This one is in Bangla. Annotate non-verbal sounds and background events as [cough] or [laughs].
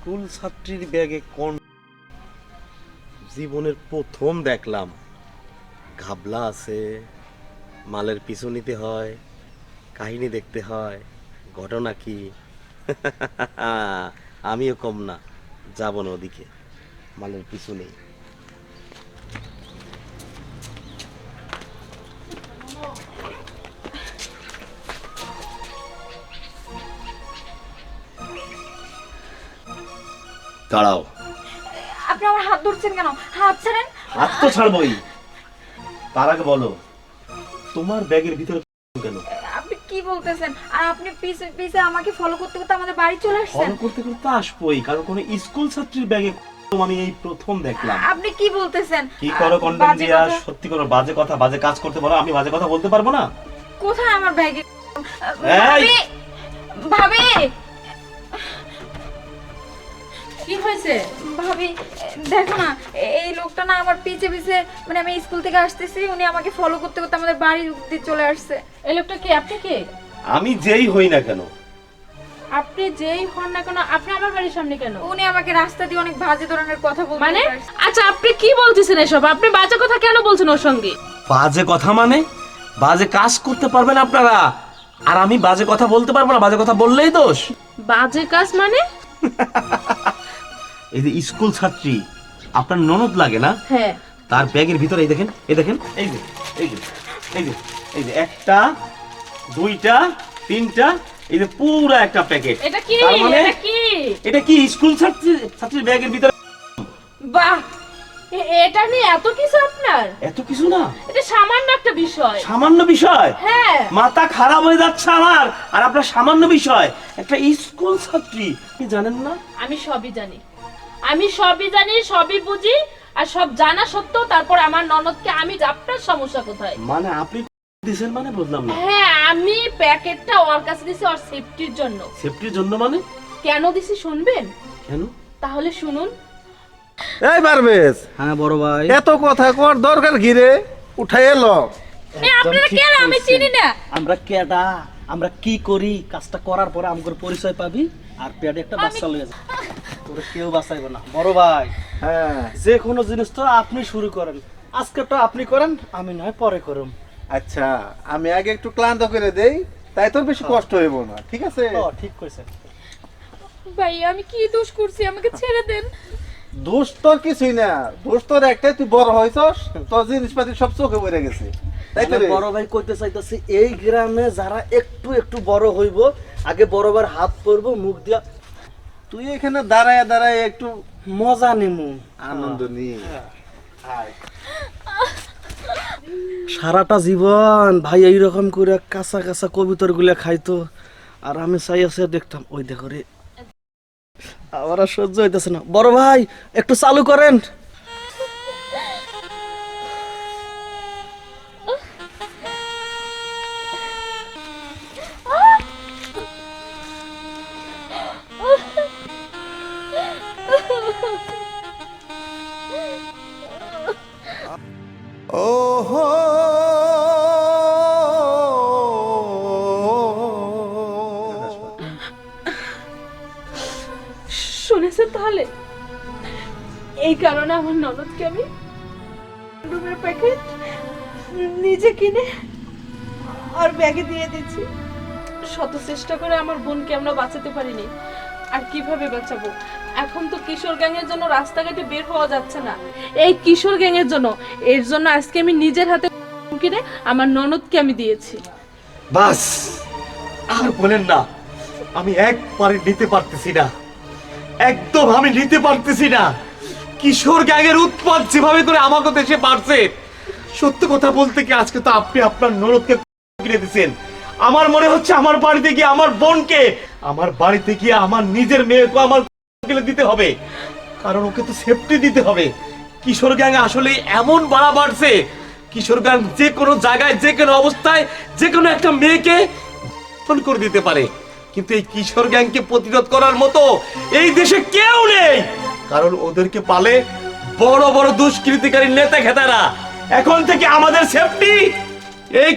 স্কুল ছাত্রীর ব্যাগে কোন জীবনের প্রথম দেখলাম, ঘাবলা আছে, মালের পিছু নিতে হয়, কাহিনী দেখতে হয়, ঘটনা কি? [laughs] আমিও কম না, যাব না ওদিকে, মালের পিছু নেই। দাঁড়াও। আপনি আমার হাত ধরছেন কেন? হাত ছাড়েন। হাত তো ছাড়বই। তার আগে বলো তোমার ব্যাগের ভিতরে কেন? আপনি কি বলতেছেন? আর আপনি পিছে পিছে আমাকে ফলো করতে করতে আমাদের বাড়ি চলে আসছেন। ফলো করতে করতে আসবোই কারণ কোনো স্কুল ছাত্রীর ব্যাগে আমি এই প্রথম দেখলাম। আপনি কি বলতেছেন? কি করো কন্ডম বাজে দিয়া কথা। সত্যি করো বাজে কথা বাজে কাজ করতে পারো আমি বাজে কথা বলতে পারব না? কোথায় আমার ব্যাগে! ভাবি! ভাবি! কি হয়েছে? ভাবি দেখো না এই লোকটা না আমার পিছে পিছে মানে আমি স্কুল থেকে আসতেছি উনি আমাকে ফলো করতে করতে আমাদের বাড়ি অব্দি চলে আসছে। এই লোকটা কে? আপনি কে? আমি যেই হই না কেন? আপনি যেই হন না কেন আপনি আমার বাড়ির সামনে কেন? উনি আমাকে রাস্তা দিয়ে অনেক বাজে ধরনের কথা বলতে মানে? আচ্ছা আপনি কি বলতেছেন এসব? আপনি বাজে কথা কেন বলছেন ওর সঙ্গে? বাজে কথা মানে? বাজে কাজ করতে পারবেন আপনারা। আর আমি বাজে কথা বলতে পারব না বাজে কথা বললেই দোষ। বাজে কাজ মানে? [laughs] এই যে স্কুল ছাত্রী আপনার ননদ লাগে না? হ্যাঁ। তার ব্যাগের ভিতরে এই দেখেন এই দেখেন এই যে এই যে এই যে এই যে একটা দুইটা তিনটা এই যে পুরো একটা প্যাকেট। এটা কি? মানে এটা কি? এটা কি স্কুল ছাত্রী ছাত্রীর ব্যাগের ভিতরে? বাহ! এটা নিয়ে এত কিছু আপনার? এত কিছু না? এটা সামান্য একটা বিষয়। সামান্য বিষয়? হ্যাঁ। মাথা খারাপ হয়ে যাচ্ছে আমার। আর আপনার সামান্য বিষয় একটা স্কুল ছাত্রী আপনি জানেন না? আমি সবই জানি। আমি সবই জানি সবই বুঝি আর সব জানা সত্ত্বেও তারপর আমার ননদকে আমি আপনার সমস্যা কোথায়? মানে আপনি দিছেন মানে বুঝলাম না? হ্যাঁ আমি প্যাকেটটা ওর কাছে দিছি ওর সেফটির জন্য। সেফটির জন্য মানে? কেন দিছি শুনবেন? কেন? তাহলে শুনুন। এই পারবেশ হ্যাঁ বড় ভাই। এত কথা কর দরকার ঘিরে উঠাই এলো। এ, আপনারা কে আমি চিনি না। আমরা কেডা? আমরা কি করি? কাজটা করার পরে আমাদের পরিচয় পাবি আর পেটে একটা বাচ্চা লয়ে যাবে। তোরে কেউ বাঁচাইবে না। বড় ভাই হ্যাঁ। যে কোনো জিনিস তো আপনি শুরু করেন। আজকে তো আপনি করেন আমি নয় পরে করুম। আচ্ছা আমি আগে একটু ক্লান্ত করে দেই তাই তোর বেশি কষ্ট হইব না ঠিক আছে? ও ঠিক কইছেন। ভাই আমি কি দোষ করছি? আমাকে ছেড়ে দেন। দোষ তোর কিছুই না। দোষ তোর একটাই তুই বড় হয়েছস তোর জিনিসপাতি সব চোখে পড়ে গেছে। তাই তো আমি বড় ভাই কইতে চাইতেছি এই গ্রামে যারা একটু একটু বড় হইব আগে বড় ভাইয়ের হাত পরবো মুখ দিয়া তুই এখানে দাঁড়ায় দাঁড়ায় একটু মজা নিমু। আনন্দ নি। সারাটা জীবন ভাই এইরকম করে কাঁচা কাঁচা কবিতরগুলা খাইতো আর আমি চাই আছে দেখতাম ওই দেখো রে। আবার সহ্য হইতেছে না। বড় ভাই একটু চালু করেন। শুনেছেন তাহলে? এই কারণে আমার ননদকে আমি রুমের প্যাকেট নিজে কিনে আর ব্যাগে দিয়ে দিচ্ছি। শত চেষ্টা করে আমার বোনকে আমরা বাঁচাতে পারিনি। আর কীভাবে বাঁচাবো? এখন তো কিশোর গ্যাংয়ের জন্য রাস্তাঘাটে বের হওয়া যাচ্ছে না। এই কিশোর গ্যাংয়ের জন্য, এর জন্য আজকে আমি নিজের হাতে কিনে আমার ননদকে আমি দিয়েছি। বাস, আর বলেন না, আমি একবারে নিতে পারতেছি না। একদম আমি নিতে পারতেছি না। কিশোর গ্যাংয়ের উৎপাদ যেভাবে করে আমাকে দেশে পারছে সত্য কথা বলতে কি আজকে তো আপনি আপনার ননদকে কিনে দিচ্ছেন আমার মনে হচ্ছে আমার বাড়িতে গিয়ে আমার বোনকে, আমার বাড়িতে গিয়ে আমার নিজের মেয়েকে, আমার কিনে দিতে হবে। কারণ ওকে তো সেফটি দিতে হবে। কিশোর গ্যাং আসলে এমন বাড়া বাড়ছে, কিশোর গ্যাং যে কোনো জায়গায়, যে কোনো অবস্থায়, যে কোনো একটা মেয়েকে ফোন করে দিতে পারে। কিন্তু এই কিশোর গ্যাংকে প্রতিরোধ করার মতো এই দেশে কেউ নেই। কারণ ওদেরকে পালে বড় বড় দুষ্কৃতিকারী নেতা খেতারা এখন থেকে আমাদের সেফটি এই